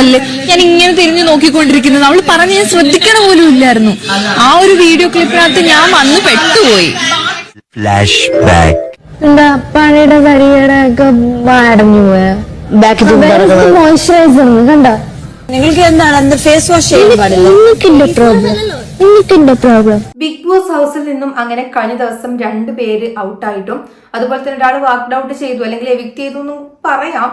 അല്ലേ ഞാൻ ഇങ്ങനെ തിരിഞ്ഞു നോക്കിക്കൊണ്ടിരിക്കുന്നത്. അവൾ പറഞ്ഞ് ഞാൻ ശ്രദ്ധിക്കണ പോലും ഇല്ലായിരുന്നു. ആ ഒരു വീഡിയോ ക്ലിപ്പിനകത്ത് ഞാൻ വന്ന് പെട്ടുപോയി. Flashback. എന്റെ അപ്പാണിയുടെ കരിയുടെ ഒക്കെ അടഞ്ഞു പോയ? ബാക്ക് മോയ്സ്ചറൈസർ കണ്ട? നിങ്ങൾക്ക് എന്താണ് അന്ന് ഫേസ് വാഷ് ചെയ്യാൻ പാടില്ല? എനിക്കെന്റെ പ്രോബ്ലം എനിക്കെന്റെ പ്രോബ്ലം ബിഗ് ബോസ് ഹൗസിൽ നിന്നും അങ്ങനെ കഴിഞ്ഞ ദിവസം രണ്ട് പേര് ഔട്ടായിട്ടും അതുപോലെ തന്നെ ഒരാൾ വാക്ക്ഡ് ഔട്ട് ചെയ്തു അല്ലെങ്കിൽ എവിക്ട് ചെയ്തു എന്ന് പറയാം.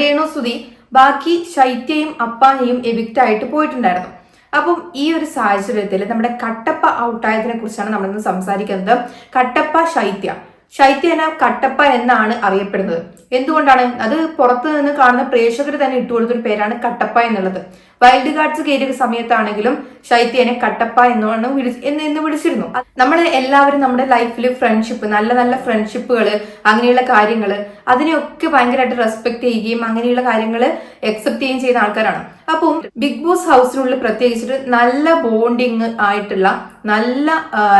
രേണു സുധി ബാക്കി ശൈത്യയും അപ്പാനെയും എവിക്റ്റ് ആയിട്ട് പോയിട്ടുണ്ടായിരുന്നു. അപ്പം ഈ ഒരു സാഹചര്യത്തിൽ നമ്മുടെ കട്ടപ്പ ഔട്ടായതിനെ കുറിച്ചാണ് നമ്മളിന്ന് സംസാരിക്കുന്നത്. കട്ടപ്പ ശൈത്യ. ശൈത്യന കട്ടപ്പ എന്നാണ് അറിയപ്പെടുന്നത്. എന്തുകൊണ്ടാണ്? അത് പുറത്തു നിന്ന് കാണുന്ന പ്രേക്ഷകർ തന്നെ ഇട്ടുകൊടുത്തൊരു പേരാണ് കട്ടപ്പ എന്നുള്ളത്. വൈൽഡ് ഗാർഡ്സ് കയറിയ സമയത്താണെങ്കിലും ശൈത്യനെ കട്ടപ്പ എന്നാണ് എന്ന് എന്ന് വിളിച്ചിരുന്നു. നമ്മൾ എല്ലാവരും നമ്മുടെ ലൈഫിൽ ഫ്രണ്ട്ഷിപ്പ് നല്ല നല്ല ഫ്രണ്ട്ഷിപ്പുകൾ അങ്ങനെയുള്ള കാര്യങ്ങൾ അതിനെയൊക്കെ ഭയങ്കരമായിട്ട് റെസ്പെക്ട് ചെയ്യുകയും അങ്ങനെയുള്ള കാര്യങ്ങൾ അക്സെപ്റ്റ് ചെയ്യുകയും ചെയ്യുന്ന ആൾക്കാരാണ്. അപ്പം ബിഗ് ബോസ് ഹൗസിനുള്ളിൽ പ്രത്യേകിച്ചിട്ട് നല്ല ബോണ്ടിങ് ആയിട്ടുള്ള നല്ല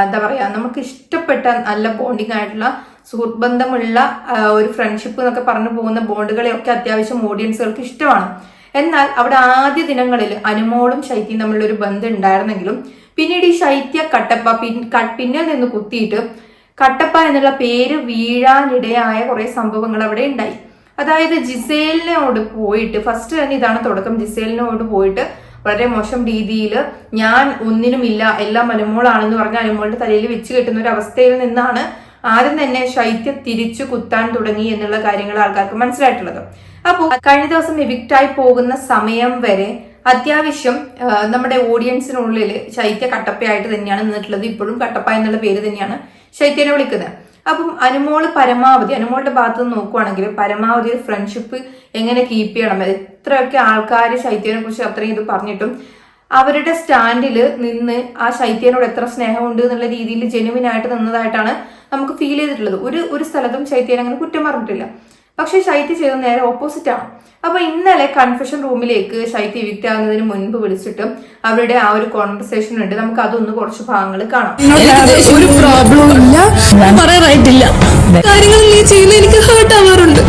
എന്താ പറയുക നമുക്ക് ഇഷ്ടപ്പെട്ട നല്ല ബോണ്ടിങ് ആയിട്ടുള്ള സുഹൃത്ത് ബന്ധമുള്ള ഒരു ഫ്രണ്ട്ഷിപ്പ് എന്നൊക്കെ പറഞ്ഞു പോകുന്ന ബോണ്ടുകളെയൊക്കെ അത്യാവശ്യം ഓഡിയൻസുകൾക്ക് ഇഷ്ടമാണ്. എന്നാൽ അവിടെ ആദ്യ ദിനങ്ങളിൽ അനുമോളും ശൈത്യം തമ്മിലുള്ള ഒരു ബന്ധം ഉണ്ടായിരുന്നെങ്കിലും പിന്നീട് ഈ ശൈത്യ കട്ടപ്പ പിന്നിൽ നിന്ന് കുത്തിയിട്ട് കട്ടപ്പ എന്നുള്ള പേര് വീഴാനിടയായ കുറെ സംഭവങ്ങൾ അവിടെ ഉണ്ടായി. അതായത് ജിസേലിനോട് പോയിട്ട് ഫസ്റ്റ് തന്നെ ഇതാണ് തുടക്കം. ജിസേലിനോട് പോയിട്ട് വളരെ മോശം രീതിയിൽ ഞാൻ ഒന്നിനുമില്ല എല്ലാം അനുമോളാണെന്ന് പറഞ്ഞ അനുമോളുടെ തലയിൽ വെച്ച് കെട്ടുന്ന ഒരു അവസ്ഥയിൽ നിന്നാണ് ആദ്യം തന്നെ ശൈത്യ തിരിച്ചു കുത്താൻ തുടങ്ങി എന്നുള്ള കാര്യങ്ങൾ ആൾക്കാർക്ക് മനസ്സിലായിട്ടുള്ളത്. അപ്പോൾ കഴിഞ്ഞ ദിവസം എവിക്റ്റായി പോകുന്ന സമയം വരെ അത്യാവശ്യം നമ്മുടെ ഓഡിയൻസിനുള്ളിൽ ശൈത്യ കട്ടപ്പയായിട്ട് തന്നെയാണ് നിന്നിട്ടുള്ളത്. ഇപ്പോഴും കട്ടപ്പ എന്നുള്ള പേര് തന്നെയാണ് ശൈത്യനെ വിളിക്കുന്നത്. അപ്പം അനുമോൾ പരമാവധി അനുമോളുടെ ഭാഗത്ത് നിന്ന് നോക്കുവാണെങ്കിൽ പരമാവധി ഒരു ഫ്രണ്ട്ഷിപ്പ് എങ്ങനെ കീപ്പ് ചെയ്യണം? എത്രയൊക്കെ ആൾക്കാർ ശൈത്യനെ കുറിച്ച് അത്രയും ഇത് പറഞ്ഞിട്ടും അവരുടെ സ്റ്റാൻഡിൽ നിന്ന് ആ ശൈത്യനോട് എത്ര സ്നേഹമുണ്ട് എന്നുള്ള രീതിയിൽ ജെനുവിൻ ആയിട്ട് നിന്നതായിട്ടാണ് നമുക്ക് ഫീൽ ചെയ്തിട്ടുള്ളത്. ഒരു ഒരു സ്ഥലത്തും ശൈത്യൻ അങ്ങനെ കുറ്റം പറഞ്ഞിട്ടില്ല. പക്ഷെ ശൈത്യ ചെയ്ത നേരെ ഓപ്പോസിറ്റ് ആണ്. അപ്പൊ ഇന്നലെ കൺഫെഷൻ റൂമിലേക്ക് ശൈത്യ എവിക്റ്റ് ആകുന്നതിന് മുൻപ് വിളിച്ചിട്ട് അവരുടെ ആ ഒരു കോൺവെർസേഷൻ ഉണ്ട്. നമുക്ക് അതൊന്ന് കുറച്ച് ഭാഗങ്ങൾ കാണാം. ഒരു പ്രോബ്ലവും ഇല്ല. പറയാറായിട്ടില്ല കാര്യങ്ങൾ നീ ചെയ്യുന്ന എനിക്ക് ഹേർട്ട് ആവാറുണ്ട്.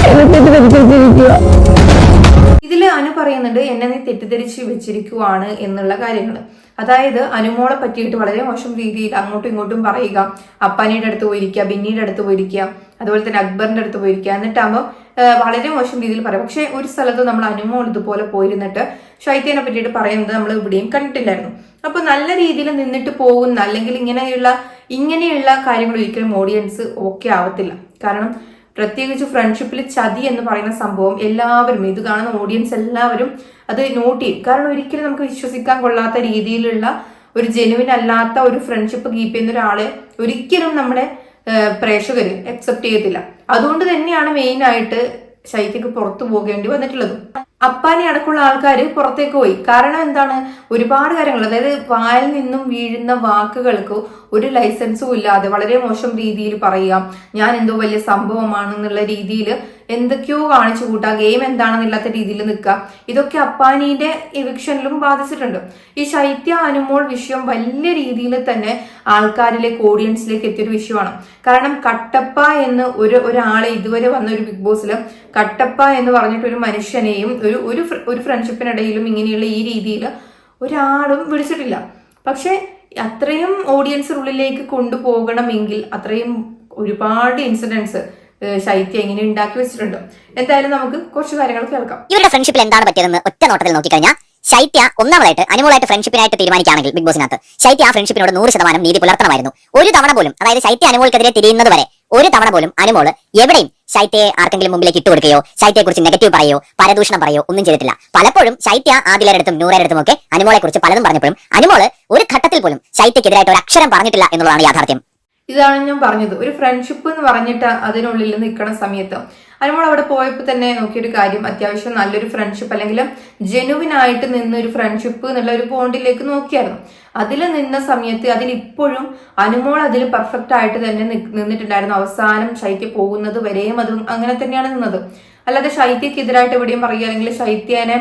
അനു പറയുന്നുണ്ട് എന്നെ നീ തെറ്റിദ്ധരിച്ച് വെച്ചിരിക്കുവാണ് എന്നുള്ള കാര്യങ്ങൾ അതായത് അനുമോളെ പറ്റിയിട്ട് വളരെ മോശം രീതിയിൽ അങ്ങോട്ടും ഇങ്ങോട്ടും പറയുക. അപ്പാനിയുടെ അടുത്ത് പോയിരിക്കുക ബിന്നിയുടെ അടുത്ത് പോയിരിക്കുക അതുപോലെ തന്നെ അക്ബറിന്റെ അടുത്ത് പോയിരിക്കുക. എന്നിട്ടാകുമ്പോൾ വളരെ മോശം രീതിയിൽ പറയാം. പക്ഷേ ഒരു സ്ഥലത്ത് നമ്മൾ അനുമോൾ ഇതുപോലെ പോയിരുന്നിട്ട് ശൈത്യനെ പറ്റിയിട്ട് പറയുന്നത് നമ്മൾ ഇവിടെയും കണ്ടിട്ടില്ലായിരുന്നു. അപ്പൊ നല്ല രീതിയിൽ നിന്നിട്ട് പോകുന്ന അല്ലെങ്കിൽ ഇങ്ങനെയുള്ള ഇങ്ങനെയുള്ള കാര്യങ്ങൾ ഒരിക്കലും ഓഡിയൻസ് ഓക്കെ ആവത്തില്ല. കാരണം പ്രത്യേകിച്ച് ഫ്രണ്ട്ഷിപ്പിൽ ചതി എന്ന് പറയുന്ന സംഭവം എല്ലാവരും ഇത് കാണുന്ന ഓഡിയൻസ് എല്ലാവരും അത് നോട്ട് ചെയ്യും. കാരണം ഒരിക്കലും നമുക്ക് വിശ്വസിക്കാൻ കൊള്ളാത്ത രീതിയിലുള്ള ഒരു ജെനുവിൻ അല്ലാത്ത ഒരു ഫ്രണ്ട്ഷിപ്പ് കീപ്പ് ചെയ്യുന്ന ഒരാളെ ഒരിക്കലും നമ്മുടെ പ്രേക്ഷകർ അക്സെപ്റ്റ് ചെയ്യത്തില്ല. അതുകൊണ്ട് തന്നെയാണ് മെയിൻ ആയിട്ട് ശൈത്യക്ക് പുറത്തു പോകേണ്ടി വന്നിട്ടുള്ളത്. അപ്പാനെ അടക്കമുള്ള ആൾക്കാർ പുറത്തേക്ക് പോയി. കാരണം എന്താണ്? ഒരുപാട് കാര്യങ്ങൾ. അതായത് വായിൽ നിന്നും വീഴുന്ന വാക്കുകൾക്ക് ഒരു ലൈസൻസും ഇല്ലാതെ വളരെ മോശം രീതിയിൽ പറയുക ഞാൻ എന്തോ വലിയ സംഭവമാണെന്നുള്ള രീതിയിൽ എന്തൊക്കെയോ കാണിച്ചു കൂട്ടുക ഗെയിം എന്താണെന്നില്ലാത്ത രീതിയിൽ നിൽക്കുക ഇതൊക്കെ അപ്പാനീന്റെ എവിക്ഷനിലും ബാധിച്ചിട്ടുണ്ട്. ഈ ശൈത്യ അനുമോൾ വിഷയം വലിയ രീതിയിൽ തന്നെ ആൾക്കാരിലേക്ക് ഓഡിയൻസിലേക്ക് എത്തിയൊരു വിഷയമാണ്. കാരണം കട്ടപ്പ എന്ന് ഒരു ഒരാളെ ഇതുവരെ വന്ന ഒരു ബിഗ് ബോസിൽ കട്ടപ്പ എന്ന് പറഞ്ഞിട്ട് ഒരു മനുഷ്യനെയും ഒരു ഒരു ഒരു ഫ്രണ്ട്ഷിപ്പിനിടയിലും ഇങ്ങനെയുള്ള ഈ രീതിയിൽ ഒരാളും വിളിച്ചിട്ടില്ല. പക്ഷേ അത്രയും ഓഡിയൻസിനുള്ളിലേക്ക് കൊണ്ടുപോകണമെങ്കിൽ അത്രയും ഒരുപാട് ഇൻസിഡൻസ് ശൈത്യം എങ്ങനെ ഉണ്ടാക്കി വെച്ചിട്ടുണ്ട്? എന്തായാലും നമുക്ക് കുറച്ച് കാര്യങ്ങൾ കേൾക്കാം. ഇവരുടെ ഫ്രണ്ട്ഷിപ്പിൽ എന്താണ് പറ്റിയതെന്ന് ഒറ്റ നോട്ടത്തിൽ നോക്കിക്കഴിഞ്ഞാൽ ശൈത്യ ഒന്നാമതായിട്ട് അനുമോളായിട്ട് ഫ്രണ്ട്ഷിപ്പിനായിട്ട് തീരുമാനിക്കുകയാണെങ്കിൽ ബിഗ് ബോസിനകത്ത് ശൈത്യ ആ ഫ്രണ്ട്ഷിപ്പിനോട് നൂറ് ശതമാനം നീതി പുലർത്തണമായിരുന്നു. ഒരു തവണ പോലും അതായത് ശൈത്യ അനുമോൾക്കെതിരെ തിരിയുന്നത് വരെ ഒരു തവണ പോലും അനുമോൾ എവിടെയും ശൈത്യയെ ആർക്കെങ്കിലും മുമ്പിലേക്ക് ഇട്ടുകൊടുക്കുകയോ ശൈത്യയെക്കുറിച്ച് നെഗറ്റീവ് പറയോ പരദൂഷണം പറയോ ഒന്നും ചെയ്തിട്ടില്ല. പലപ്പോഴും ശൈത്യ ആദിലടുത്തും നൂറേടത്തും ഒക്കെ അനുമോളെ കുറിച്ച് പലതും പറഞ്ഞപ്പോഴും അനുമോൾ ഒരു ഘട്ടത്തിൽ പോലും ശൈത്യക്കെതിരായിട്ട് ഒരു അക്ഷരം പറഞ്ഞിട്ടില്ല എന്നുള്ളതാണ് യാഥാർത്ഥ്യം. ഇതാണ് ഞാൻ പറഞ്ഞത്. ഒരു ഫ്രണ്ട്ഷിപ്പ് എന്ന് പറഞ്ഞിട്ട് അതിനുള്ളിൽ നിൽക്കണ സമയത്ത്. അനുമോൾ അവിടെ പോയപ്പോൾ തന്നെ നോക്കിയൊരു കാര്യം. അത്യാവശ്യം നല്ലൊരു ഫ്രണ്ട്ഷിപ്പ് അല്ലെങ്കിൽ ജെനുവിൻ ആയിട്ട് നിന്ന ഒരു ഫ്രണ്ട്ഷിപ്പ് എന്നുള്ള ഒരു ബോണ്ടിലേക്ക് നോക്കിയായിരുന്നു. അതിൽ നിന്ന സമയത്ത് അതിൽ ഇപ്പോഴും അനുമോൾ അതിൽ പെർഫെക്റ്റ് ആയിട്ട് തന്നെ നിന്നിട്ടുണ്ടായിരുന്നു. അവസാനം ശൈത്യ പോകുന്നത് വരെയും അത് അങ്ങനെ തന്നെയാണ് നിന്നത്. അല്ലാതെ ശൈത്യക്കെതിരായിട്ട് എവിടെയും പറയുക അല്ലെങ്കിൽ ശൈത്യനെ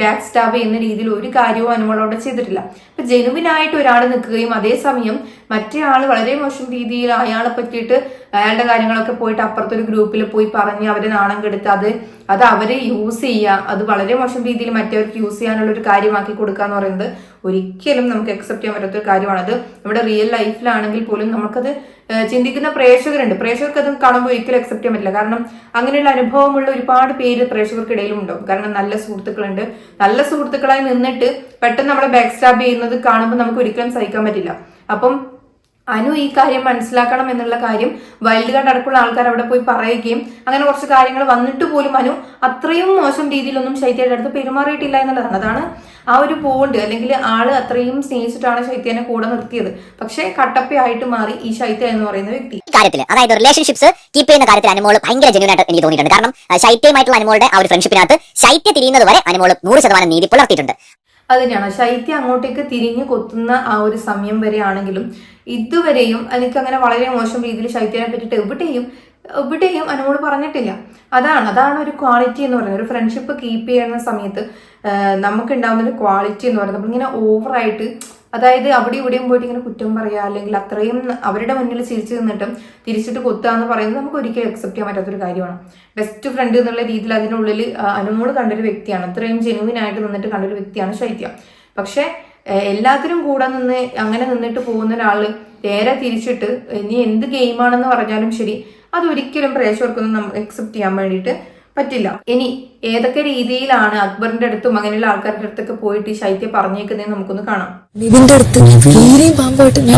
ബാക്ക് സ്റ്റാബ് ചെയ്യുന്ന രീതിയിൽ ഒരു കാര്യവും അനുമോളോട് ചെയ്തിട്ടില്ല. അപ്പൊ ജെനുവിനായിട്ട് ഒരാൾ നിൽക്കുകയും അതേസമയം മറ്റേ ആൾ വളരെ മോശം രീതിയിൽ അയാളെ പറ്റിയിട്ട് അയാളുടെ കാര്യങ്ങളൊക്കെ പോയിട്ട് അപ്പുറത്തൊരു ഗ്രൂപ്പിൽ പോയി പറഞ്ഞ് അവരെ നാണം കെടുത്ത് അത് അത് അവരെ യൂസ് ചെയ്യുക അത് വളരെ മോശം രീതിയിൽ മറ്റവർക്ക് യൂസ് ചെയ്യാനുള്ള ഒരു കാര്യമാക്കി കൊടുക്കുക എന്ന് പറയുന്നത് ഒരിക്കലും നമുക്ക് അക്സെപ്റ്റ് ചെയ്യാൻ പറ്റാത്ത ഒരു കാര്യമാണത് നമ്മുടെ റിയൽ ലൈഫിലാണെങ്കിൽ പോലും നമുക്കത് ചിന്തിക്കുന്ന പ്രേക്ഷകരുണ്ട്. പ്രേക്ഷകർക്ക് അത് കാണുമ്പോൾ ഒരിക്കലും അക്സെപ്റ്റ് ചെയ്യാൻ പറ്റില്ല. കാരണം അങ്ങനെയുള്ള അനുഭവമുള്ള ഒരുപാട് പേര് പ്രേക്ഷകർക്കിടയിലും ഉണ്ടാവും കാരണം നല്ല സുഹൃത്തുക്കളുണ്ട്. നല്ല സുഹൃത്തുക്കളായി നിന്നിട്ട് പെട്ടെന്ന് നമ്മളെ ബാക്ക് സ്റ്റാബ് ചെയ്യുന്നത് കാണുമ്പോൾ നമുക്ക് ഒരിക്കലും സഹിക്കാൻ പറ്റില്ല. അപ്പം അനു ഈ കാര്യം മനസ്സിലാക്കണം എന്നുള്ള കാര്യം വൈൽഡ് കാർഡ് അടക്കമുള്ള ആൾക്കാർ അവിടെ പോയി പറയുകയും അങ്ങനെ കുറച്ച് കാര്യങ്ങൾ വന്നിട്ട് പോലും അനു അത്രയും മോശം രീതിയിലൊന്നും ശൈത്യയുടെ അടുത്ത് പെരുമാറിയിട്ടില്ല എന്നുള്ളതാണ്. അതാണ് ആ ഒരു പോണ്ട് അല്ലെങ്കിൽ ആൾ അത്രയും സ്നേഹിച്ചിട്ടാണ് ശൈത്യനെ കൂടെ നിർത്തിയത്. പക്ഷേ കട്ടപ്പയായിട്ട് മാറി ഈ ശൈത്യ എന്ന് പറയുന്ന വ്യക്തി. കാര്യത്തിൽ അതായത് റിലേഷൻഷിപ്സ് കീപ്പ് ചെയ്യുന്ന കാര്യത്തിൽ അനുമോൾ ഭയങ്കര ജെന്യൂൻ ആയിട്ട് എനിക്ക് തോന്നിയിട്ടുണ്ട്. കാരണം ശൈത്യമായിട്ടുള്ള അനുമോളുടെ ആ ഒരു ഫ്രണ്ട്ഷിപ്പിനകത്ത് ശൈത്യ തിരിയുന്നത് വരെ അനുമോൾ നൂറ് ശതമാനം നീതി പുലർത്തിയിട്ടുണ്ട്. അത് തന്നെയാണ്. ശൈത്യം അങ്ങോട്ടേക്ക് തിരിഞ്ഞു കൊത്തുന്ന ആ ഒരു സമയം വരെ ആണെങ്കിലും ഇതുവരെയും എനിക്ക് അങ്ങനെ വളരെ മോശം രീതിയിൽ ശൈത്യനെ പറ്റിയിട്ട് എവിടെയും എവിടെയും അനുമോട് പറഞ്ഞിട്ടില്ല. അതാണ് അതാണ് ഒരു ക്വാളിറ്റി എന്ന് പറയുന്നത്. ഒരു ഫ്രണ്ട്ഷിപ്പ് കീപ്പ് ചെയ്യുന്ന സമയത്ത് നമുക്ക് ഉണ്ടാകുന്ന ഒരു ക്വാളിറ്റി എന്ന് പറയുന്നത്. നമ്മളിങ്ങനെ ഓവറായിട്ട് അതായത് അവിടെ ഇവിടെയും പോയിട്ട് ഇങ്ങനെ കുറ്റം പറയുക അല്ലെങ്കിൽ അത്രയും അവരുടെ മുന്നിൽ ചിരിച്ചു നിന്നിട്ടും തിരിച്ചിട്ട് കൊത്തുക എന്ന് പറയുന്നത് നമുക്ക് ഒരിക്കലും അക്സെപ്റ്റ് ചെയ്യാൻ പറ്റാത്തൊരു കാര്യമാണ്. ബെസ്റ്റ് ഫ്രണ്ട് എന്നുള്ള രീതിയിൽ അതിനുള്ളിൽ അനുമോൾ കണ്ടൊരു വ്യക്തിയാണ്. അത്രയും ജെനുവിൻ ആയിട്ട് നിന്നിട്ട് കണ്ടൊരു വ്യക്തിയാണ് ശൈത്യ. പക്ഷേ എല്ലാത്തിനും കൂടെ നിന്ന് അങ്ങനെ നിന്നിട്ട് പോകുന്ന ഒരാൾ നേരെ തിരിച്ചിട്ട് ഇനി എന്ത് ഗെയിമാണെന്ന് പറഞ്ഞാലും ശരി അതൊരിക്കലും പ്രേക്ഷകർക്കൊന്നും നമുക്ക് അക്സെപ്റ്റ് ചെയ്യാൻ വേണ്ടിയിട്ട് പറ്റില്ല. ഇനി ഏതൊക്കെ രീതിയിലാണ് അക്ബറിന്റെ അടുത്തും അങ്ങനെയുള്ള ആൾക്കാരുടെ അടുത്തൊക്കെ പോയിട്ട് ഈ ശൈത്യ പറഞ്ഞേക്കുന്നതെന്ന് നമുക്കൊന്ന് കാണാം. നിവിന്റെ അടുത്ത് തീരെയും പാമ്പായിട്ട് ഞാൻ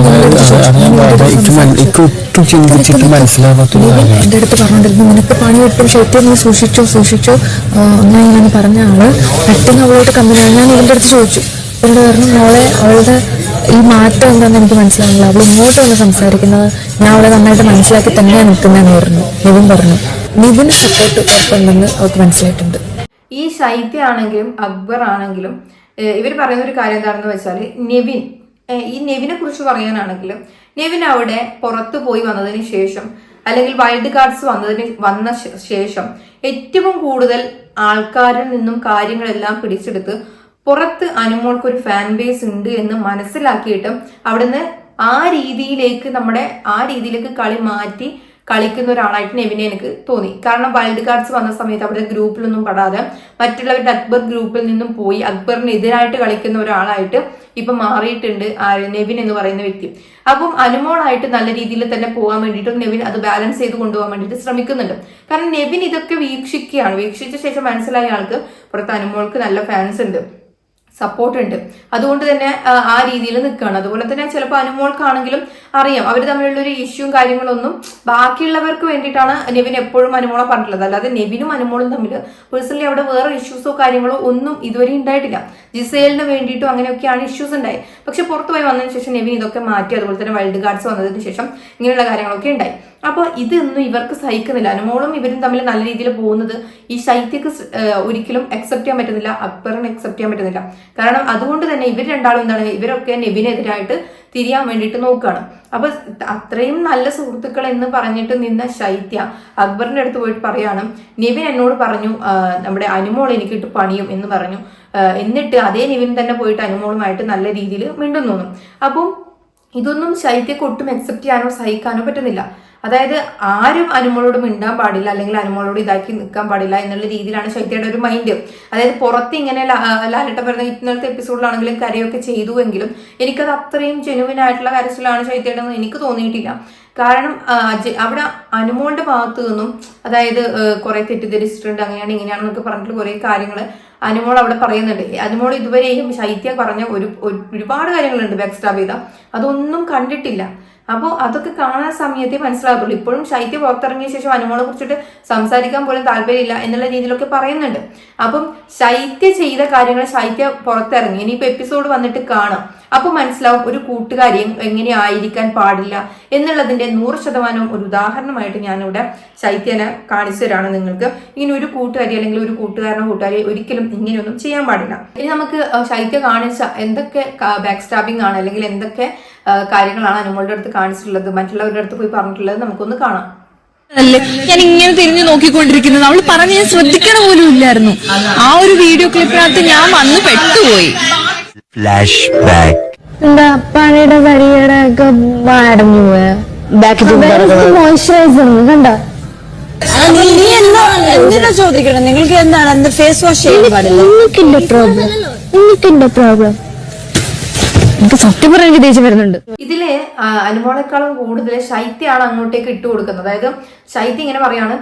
എന്റെ അടുത്ത് പറഞ്ഞിരുന്നു. നിനക്ക് പണി കിട്ടും. ശൈത്യം നീ സൂക്ഷിച്ചോ സൂക്ഷിച്ചോ. അങ്ങനെ ഇങ്ങനെ പറഞ്ഞ ആൾ പെട്ടെന്ന് അവളോട് കമ്പനി ഞാൻ നിവിന്റെ അടുത്ത് ചോദിച്ചു. എന്നോട് പറഞ്ഞു മോളെ അവളുടെ ഈ മാറ്റം എന്താണെന്ന് എനിക്ക് മനസ്സിലാവില്ല അവൾ ഇങ്ങോട്ട് വന്ന് സംസാരിക്കുന്നത്? ഞാൻ അവളെ നന്നായിട്ട് മനസ്സിലാക്കി തന്നെയാണ് നിൽക്കുന്നതെന്ന് പറഞ്ഞു. നിവിൻ പറഞ്ഞു. നിവിന് സപ്പോർട്ട് ഉറപ്പുണ്ടെന്ന് അവർക്ക് മനസ്സിലായിട്ടുണ്ട്. ഈ ശൈത്യ ആണെങ്കിലും അക്ബർ ആണെങ്കിലും ഇവർ പറയുന്ന ഒരു കാര്യം എന്താണെന്ന് വെച്ചാൽ നെവിൻ ഈ നെവിനെ കുറിച്ച് പറയാനാണെങ്കിലും നെവിൻ അവിടെ പുറത്തു പോയി വന്നതിന് ശേഷം അല്ലെങ്കിൽ വൈൽഡ് കാർഡ്സ് വന്നതിന് വന്ന ശേഷം ഏറ്റവും കൂടുതൽ ആൾക്കാരിൽ നിന്നും കാര്യങ്ങളെല്ലാം പിടിച്ചെടുത്ത് പുറത്ത് അനുമോൾക്ക് ഒരു ഫാൻ ബേസ് ഉണ്ട് എന്ന് മനസ്സിലാക്കിയിട്ടും അവിടുന്ന് ആ രീതിയിലേക്ക് നമ്മുടെ ആ രീതിയിലേക്ക് കളി മാറ്റി കളിക്കുന്ന ഒരാളായിട്ട് നെവിനെ എനിക്ക് തോന്നി. കാരണം വൈൽഡ് കാർഡ്സ് വന്ന സമയത്ത് അവരുടെ ഗ്രൂപ്പിലൊന്നും പെടാതെ മറ്റുള്ളവരുടെ അക്ബർ ഗ്രൂപ്പിൽ നിന്നും പോയി അക്ബറിനെതിരായിട്ട് കളിക്കുന്ന ഒരാളായിട്ട് ഇപ്പൊ മാറിയിട്ടുണ്ട് നെവിൻ എന്ന് പറയുന്ന വ്യക്തി. അപ്പം അനുമോളായിട്ട് നല്ല രീതിയിൽ തന്നെ പോകാൻ വേണ്ടിയിട്ട് നെവിൻ അത് ബാലൻസ് ചെയ്ത് കൊണ്ടുപോകാൻ വേണ്ടിയിട്ട് ശ്രമിക്കുന്നുണ്ട്. കാരണം നെവിൻ ഇതൊക്കെ വീക്ഷിക്കുകയാണ്. വീക്ഷിച്ച ശേഷം മനസ്സിലായ ആൾക്ക് പുറത്ത് അനുമോൾക്ക് നല്ല ഫാൻസ് ഉണ്ട്. സപ്പോർട്ട് ഉണ്ട്. അതുകൊണ്ട് തന്നെ ആ, രീതിയിൽ നിൽക്കുകയാണ്. അതുപോലെ തന്നെ ചിലപ്പോൾ അനുമോൾക്കാണെങ്കിലും അറിയാം. അവർ തമ്മിലുള്ള ഒരു ഇഷ്യൂവും കാര്യങ്ങളൊന്നും ബാക്കിയുള്ളവർക്ക് വേണ്ടിയിട്ടാണ് നെവിൻ എപ്പോഴും അനുമോളെ പറഞ്ഞിട്ടുള്ളത്. അല്ലാതെ നെവിനും അനുമോളും തമ്മിൽ പേഴ്സണലി അവിടെ വേറെ ഇഷ്യൂസോ കാര്യങ്ങളോ ഒന്നും ഇതുവരെ ഉണ്ടായിട്ടില്ല. ജിസേലിന് വേണ്ടിയിട്ടും അങ്ങനെയൊക്കെയാണ് ഇഷ്യൂസ് ഉണ്ടായി പക്ഷെ പുറത്തുപോയി വന്നതിന് ശേഷം നെവിൻ ഇതൊക്കെ മാറ്റി അതുപോലെ തന്നെ വൈൽഡ് ഗാർഡ്സ് വന്നതിന് ശേഷം ഇങ്ങനെയുള്ള കാര്യങ്ങളൊക്കെ ഉണ്ടായി. അപ്പോൾ ഇതൊന്നും ഇവർക്ക് സഹിക്കുന്നില്ല. അനുമോളും ഇവരും തമ്മിൽ നല്ല രീതിയിൽ പോകുന്നത് ഈ ശൈത്യക്ക് ഒരിക്കലും അക്സെപ്റ്റ് ചെയ്യാൻ പറ്റുന്നില്ല അക്ബറിന് അക്സെപ്റ്റ് ചെയ്യാൻ പറ്റുന്നില്ല. കാരണം അതുകൊണ്ട് തന്നെ ഇവർ രണ്ടാളും എന്താണ് ഇവരൊക്കെ നെവിനെതിരായിട്ട് തിരിയാൻ വേണ്ടിയിട്ട് നോക്കുകയാണ് അപ്പൊ അത്രയും നല്ല സുഹൃത്തുക്കൾ എന്ന് പറഞ്ഞിട്ട് നിന്ന ശൈത്യ അക്ബറിന്റെ അടുത്ത് പോയിട്ട് പറയാണ് നിവിൻ എന്നോട് പറഞ്ഞു നമ്മുടെ അനുമോൾ എനിക്കിട്ട് പണിയും എന്ന് പറഞ്ഞു. എന്നിട്ട് അതേ നിവിൻ തന്നെ പോയിട്ട് അനുമോളുമായിട്ട് നല്ല രീതിയിൽ മിണ്ടുന്നു. അപ്പം ഇതൊന്നും ശൈത്യക്ക് ഒട്ടും അക്സെപ്റ്റ് ചെയ്യാനോ സഹിക്കാനോ പറ്റുന്നില്ല. അതായത് ആരും അനുമോളോട് മിണ്ടാൻ പാടില്ല അല്ലെങ്കിൽ അനുമോളോട് ഇതാക്കി നിൽക്കാൻ പാടില്ല എന്നുള്ള രീതിയിലാണ് ശൈത്യയുടെ ഒരു മൈൻഡ് അതായത് പുറത്ത് ഇങ്ങനെ ലാലിട്ട പറഞ്ഞ ഇന്നലത്തെ എപ്പിസോഡിലാണെങ്കിലും കരയൊക്കെ ചെയ്തുവെങ്കിലും എനിക്കത് അത്രയും ജെനുവിൻ ആയിട്ടുള്ള കരച്ചിലാണ് ശൈത്യയുടെ എന്ന് എനിക്ക് തോന്നിയിട്ടില്ല. കാരണം അവിടെ അനുമോളുടെ ഭാഗത്തു നിന്നും അതായത് കുറെ തെറ്റിദ്ധരിച്ചിട്ടുണ്ട് അങ്ങനെയാണ് ഇങ്ങനെയാണെന്നൊക്കെ പറഞ്ഞിട്ട് കുറെ കാര്യങ്ങൾ അനുമോൾ അവിടെ പറയുന്നുണ്ട് അനുമോൾ ഇതുവരെയും ശൈത്യ പറഞ്ഞ ഒരു ഒരു- ഒരുപാട് കാര്യങ്ങളുണ്ട് ബാക്ക് സ്റ്റാബ് ചെയ്ത. അതൊന്നും കണ്ടിട്ടില്ല. അപ്പോൾ അതൊക്കെ കാണാൻ സമയത്തെ മനസ്സിലാകത്തുള്ളൂ ഇപ്പോഴും ശൈത്യ പുറത്തിറങ്ങിയ ശേഷം അനുമോളെ കുറിച്ചിട്ട് സംസാരിക്കാൻ പോലും താല്പര്യമില്ല എന്നുള്ള രീതിയിലൊക്കെ പറയുന്നുണ്ട്. അപ്പം ശൈത്യ ചെയ്ത കാര്യങ്ങൾ ശൈത്യ പുറത്തിറങ്ങി. ഇനിയിപ്പോ എപ്പിസോഡ് വന്നിട്ട് കാണാം. അപ്പൊ മനസ്സിലാവും ഒരു കൂട്ടുകാരി എങ്ങനെ ആയിരിക്കാൻ പാടില്ല എന്നുള്ളതിന്റെ നൂറ് ശതമാനം ഒരു ഉദാഹരണമായിട്ട് ഞാനിവിടെ ശൈത്യനെ കാണിച്ചു തരാണ് നിങ്ങൾക്ക്. ഇങ്ങനെ ഒരു കൂട്ടുകാരി അല്ലെങ്കിൽ ഒരു കൂട്ടുകാരനോ കൂട്ടുകാരി ഒരിക്കലും ഇങ്ങനെയൊന്നും ചെയ്യാൻ പാടില്ല. ഇനി നമുക്ക് ശൈത്യ കാണിച്ച എന്തൊക്കെ ബാക്ക് സ്റ്റാബിംഗ് ആണ് അല്ലെങ്കിൽ എന്തൊക്കെ കാര്യങ്ങളാണ് അനുമോളുടെ അടുത്ത് കാണിച്ചിട്ടുള്ളത് മറ്റുള്ളവരുടെ അടുത്ത് പോയി പറഞ്ഞിട്ടുള്ളത് നമുക്കൊന്ന് കാണാം. അല്ലേ? ഞാൻ ഇങ്ങനെ തിരിഞ്ഞു നോക്കിക്കൊണ്ടിരിക്കുന്നത്. അവൾ പറഞ്ഞ് ഞാൻ ശ്രദ്ധിക്കണ പോലും ഇല്ലായിരുന്നു. ആ ഒരു വീഡിയോ ക്ലിപ്പിനകത്ത് ഞാൻ വന്ന് പെട്ടുപോയി. അപ്പാണിയുടെ വരിയുടെ ഒക്കെ അടഞ്ഞു പോയ ബാക്ക് മോയ്സ്ചറൈസർ കണ്ട? നീ നീ എന്താ എന്തിനാ ചോദിക്കണം? നിങ്ങൾക്ക് എന്താണ് എന്താ ഫേസ് വാഷ് ചെയ്യാൻ പാടില്ല? എനിക്കെന്റെ പ്രോബ്ലം എനിക്കെന്റെ പ്രോബ്ലം എനിക്ക് സത്യം പറയാൻ എനിക്ക് ദേഷ്യം വരുന്നുണ്ട്. ഇതിൽ അനുമോളെക്കാളും കൂടുതൽ ശൈത്യാണ് അങ്ങോട്ടേക്ക് ഇട്ടു കൊടുക്കുന്നത് അതായത് ശൈത്യ ഇങ്ങനെ പറയാണ്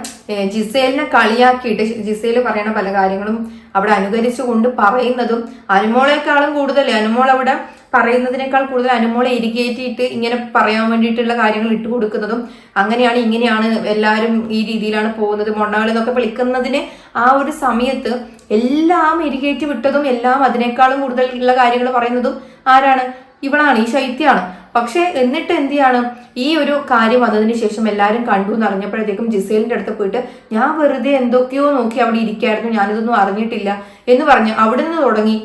ജിസേലിനെ കളിയാക്കിയിട്ട് ജിസേൽ പറയണ പല കാര്യങ്ങളും അവിടെ അനുകരിച്ചുകൊണ്ട് പറയുന്നതും അനുമോളേക്കാളും കൂടുതൽ അനുമോൾ അവിടെ പറയുന്നതിനേക്കാൾ കൂടുതൽ അനുമോളെ ഇരിക്കേറ്റിയിട്ട് ഇങ്ങനെ പറയാൻ വേണ്ടിയിട്ടുള്ള കാര്യങ്ങൾ ഇട്ട് കൊടുക്കുന്നതും അങ്ങനെയാണ് ഇങ്ങനെയാണ് എല്ലാവരും ഈ രീതിയിലാണ് പോകുന്നത്. മൊണ്ണകൾ എന്നൊക്കെ വിളിക്കുന്നതിന് ആ ഒരു സമയത്ത് എല്ലാം ഇരികേറ്റ് വിട്ടതും എല്ലാം അതിനേക്കാളും കൂടുതൽ ഉള്ള കാര്യങ്ങൾ പറയുന്നതും ആരാണ്? ഇവളാണ് ഈ ശൈത്യാണ് പക്ഷെ എന്നിട്ട് എന്ത് ചെയ്യാണ്? ഈ ഒരു കാര്യം വന്നതിന് ശേഷം എല്ലാവരും കണ്ടു എന്ന് അറിഞ്ഞപ്പോഴത്തേക്കും ജിസേലിന്റെ അടുത്ത് പോയിട്ട് ഞാൻ വെറുതെ എന്തൊക്കെയോ നോക്കി അവിടെ ഇരിക്കായിരുന്നു ഞാനിതൊന്നും അറിഞ്ഞിട്ടില്ല. എന്ന് പറഞ്ഞ് അവിടെ നിന്ന് തുടങ്ങി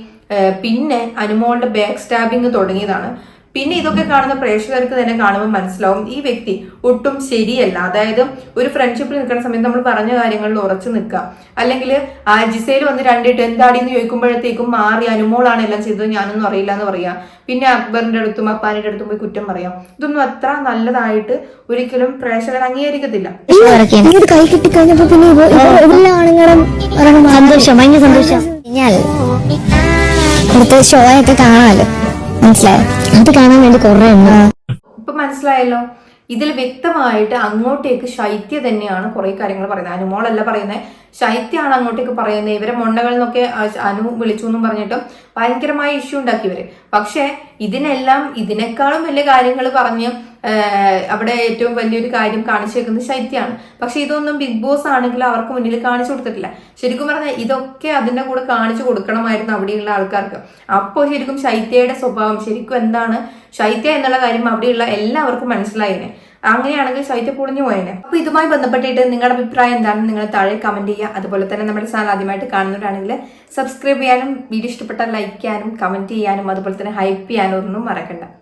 പിന്നെ അനുമോളുടെ ബാക്ക് സ്റ്റാബിങ് തുടങ്ങിയതാണ്. പിന്നെ ഇതൊക്കെ കാണുന്ന പ്രേക്ഷകർക്ക് തന്നെ കാണുമ്പോൾ മനസ്സിലാവും ഈ വ്യക്തി ഒട്ടും ശരിയല്ല. അതായത് ഒരു ഫ്രണ്ട്ഷിപ്പിൽ നിൽക്കുന്ന സമയത്ത് നമ്മൾ പറഞ്ഞ കാര്യങ്ങളിൽ ഉറച്ചു നിൽക്കുക. അല്ലെങ്കിൽ ആ ജിസയിൽ വന്ന് രണ്ടിട്ട് എന്താടി എന്ന് ചോദിക്കുമ്പോഴത്തേക്കും മാറി അനുമോളാണ് എല്ലാം ചെയ്തത് ഞാനൊന്നും അറിയില്ല എന്ന് പറയാം. പിന്നെ അക്ബറിന്റെ അടുത്തും അപ്പാനിന്റെ അടുത്തും പോയി കുറ്റം പറയാം. ഇതൊന്നും അത്ര നല്ലതായിട്ട് ഒരിക്കലും പ്രേക്ഷകർ അംഗീകരിക്കത്തില്ല. കൈ കിട്ടി കഴിഞ്ഞപ്പോ പിന്നെ എല്ലാ ആണുങ്ങളും സന്തോഷം ഭയങ്കര സന്തോഷം. കഴിഞ്ഞാൽ അടുത്ത ഷോ ഒക്കെ കാണാമല്ലോ. മനസ്സിലായോ? അത് കാണാൻ വേണ്ടി കുറെ ഉണ്ട്. ഇപ്പൊ മനസ്സിലായല്ലോ? ഇതിൽ വ്യക്തമായിട്ട് അങ്ങോട്ടേക്ക് ശൈത്യ തന്നെയാണ് കുറെ കാര്യങ്ങൾ പറയുന്നത്. അനുമോളല്ല പറയുന്നത് ശൈത്യാണ് അങ്ങോട്ടേക്ക് പറയുന്നത് ഇവരെ മൊണ്ണകൾ എന്നൊക്കെ അനു വിളിച്ചു എന്നും പറഞ്ഞിട്ടും ഭയങ്കരമായ ഇഷ്യൂ ഉണ്ടാക്കി ഇവർ. പക്ഷെ ഇതിനെല്ലാം ഇതിനേക്കാളും വലിയ കാര്യങ്ങൾ പറഞ്ഞ് അവിടെ ഏറ്റവും വലിയൊരു കാര്യം കാണിച്ചു വെക്കുന്നത് ശൈത്യാണ് പക്ഷെ ഇതൊന്നും ബിഗ് ബോസ് ആണെങ്കിലും അവർക്ക് മുന്നിൽ കാണിച്ചു കൊടുത്തിട്ടില്ല. ശരിക്കും പറഞ്ഞാൽ ഇതൊക്കെ അതിന്റെ കൂടെ കാണിച്ചു കൊടുക്കണമായിരുന്നു അവിടെയുള്ള ആൾക്കാർക്ക്. അപ്പോൾ ശരിക്കും ശൈത്യയുടെ സ്വഭാവം ശരിക്കും എന്താണ് ശൈത്യ എന്നുള്ള കാര്യം അവിടെയുള്ള എല്ലാവർക്കും മനസ്സിലായേനെ അങ്ങനെയാണെങ്കിൽ ശൈത്യ പൊളിഞ്ഞു പോയേനെ. അപ്പൊ ഇതുമായി ബന്ധപ്പെട്ടിട്ട് നിങ്ങളുടെ അഭിപ്രായം എന്താണെന്ന് നിങ്ങൾ താഴെ കമന്റ് ചെയ്യുക. അതുപോലെ തന്നെ നമ്മുടെ ചാനൽ ആദ്യമായിട്ട് കാണുന്നവരാണെങ്കിൽ സബ്സ്ക്രൈബ് ചെയ്യാനും വീഡിയോ ഇഷ്ടപ്പെട്ടാൽ ലൈക്ക് ചെയ്യാനും കമന്റ് ചെയ്യാനും അതുപോലെ തന്നെ ഹൈപ്പ് ചെയ്യാനും ഒന്നും മറക്കണ്ട.